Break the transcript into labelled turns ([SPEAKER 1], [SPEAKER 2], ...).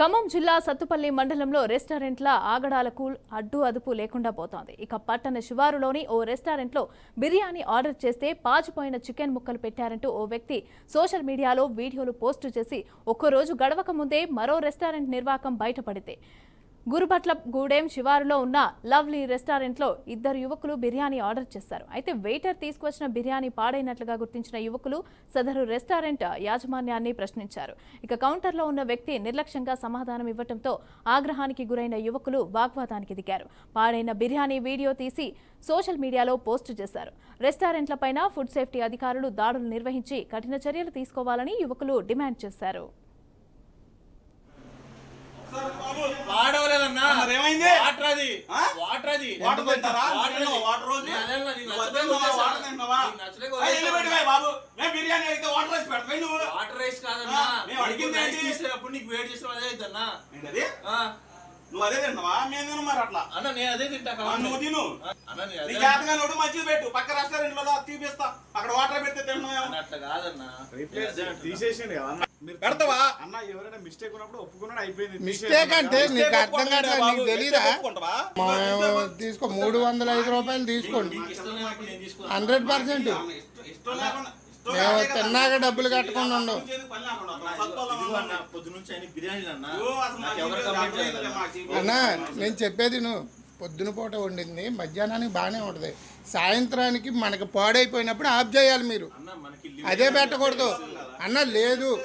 [SPEAKER 1] ఖమ్మం జిల్లా సత్తుపల్లి మండలంలో రెస్టారెంట్ల ఆగడాలకు అడ్డు అదుపు లేకుండా పోతోంది. ఇక పట్టణ శివారులోని ఓ రెస్టారెంట్లో బిర్యానీ ఆర్డర్ చేస్తే పాచిపోయిన చికెన్ ముక్కలు పెట్టారంటూ ఓ వ్యక్తి సోషల్ మీడియాలో వీడియోలు పోస్టు చేసి ఒక్కరోజు గడవక ముందే మరో రెస్టారెంట్ నిర్వాకం బయటపడితే గురుభట్ల గూడెం శివారులో ఉన్న లవ్లీ రెస్టారెంట్లో ఇద్దరు యువకులు బిర్యానీ ఆర్డర్ చేశారు. అయితే వెయిటర్ తీసుకువచ్చిన బిర్యానీ పాడైనట్లుగా గుర్తించిన యువకులు సదరు రెస్టారెంట్ యాజమాన్యాన్ని ప్రశ్నించారు. ఇక కౌంటర్లో ఉన్న వ్యక్తి నిర్లక్ష్యంగా సమాధానం ఇవ్వడంతో ఆగ్రహానికి గురైన యువకులు వాగ్వాదానికి దిగారు. పాడైన బిర్యానీ వీడియో తీసి సోషల్ మీడియాలో పోస్టు చేశారు. రెస్టారెంట్లపైన ఫుడ్ సేఫ్టీ అధికారులు దాడులు నిర్వహించి కఠిన చర్యలు తీసుకోవాలని యువకులు డిమాండ్ చేశారు
[SPEAKER 2] వాడవలేదన్నా
[SPEAKER 3] మరి ఏమైంది?
[SPEAKER 2] వాటర్ అది.
[SPEAKER 3] ఆ?
[SPEAKER 2] వాటర్ అది.
[SPEAKER 3] వాటర్ తింటారా?
[SPEAKER 2] వాటర్.
[SPEAKER 3] తిన్నావా వాటర్ రోజు? తిన్నావా? వాటర్ తిన్నావా? బాబు? మేము బిర్యానీ అయితే వాటర్ రైస్ పెడతాయి నువ్వు?
[SPEAKER 2] వాటర్ రైస్ కాదన్నా.
[SPEAKER 3] మేము అడిగింది?
[SPEAKER 2] తీసేటప్పుడు నీకు వేడి చేసిన అదే అవుతుందన్నా
[SPEAKER 3] ఏంటది?
[SPEAKER 2] ఆ,
[SPEAKER 3] నువ్వు అదే తింటావా మేము తిన్నాం మరి అట్లా.
[SPEAKER 2] అన్న నేను అదే తింటా.
[SPEAKER 3] నువ్వు తిను.
[SPEAKER 2] అన్న నేను
[SPEAKER 3] నీ జాతగా నోడు మంచిది పెట్టు. పక్క రెస్టారెంట్లో దా, తీపిస్తా. అక్కడ వాటర్ పెడితే తింటున్నావు
[SPEAKER 2] అన్న అట్లా కాదన్నా.
[SPEAKER 4] కదా
[SPEAKER 3] పెడతావా?
[SPEAKER 4] అన్న ఎవరైనా మిస్టేక్ ఉన్నప్పుడు ఒప్పుకున్నాడు అయిపోయింది.
[SPEAKER 5] మిస్టేక్ అంటే నీకు అర్థం కావట్లేదు నీకు? మా- తీసుకో మూడు వందల ఐదు రూపాయలు తీసుకోండి. Hundred percent. మేము
[SPEAKER 3] కదా.
[SPEAKER 5] తిన్నాక డబ్బులు కట్టకుండా ఉండవు. అన్న, నేను చెప్పేది నువ్వు పొద్దున పూట వండింది మధ్యాహ్నానికి బాగానే ఉంటుంది. సాయంత్రానికి మనకి పాడైపోయినప్పుడు ఆఫ్ చేయాలి మీరు.
[SPEAKER 2] అన్న మనకి
[SPEAKER 5] అదే పెట్టకూడదు. అన్న లేదు.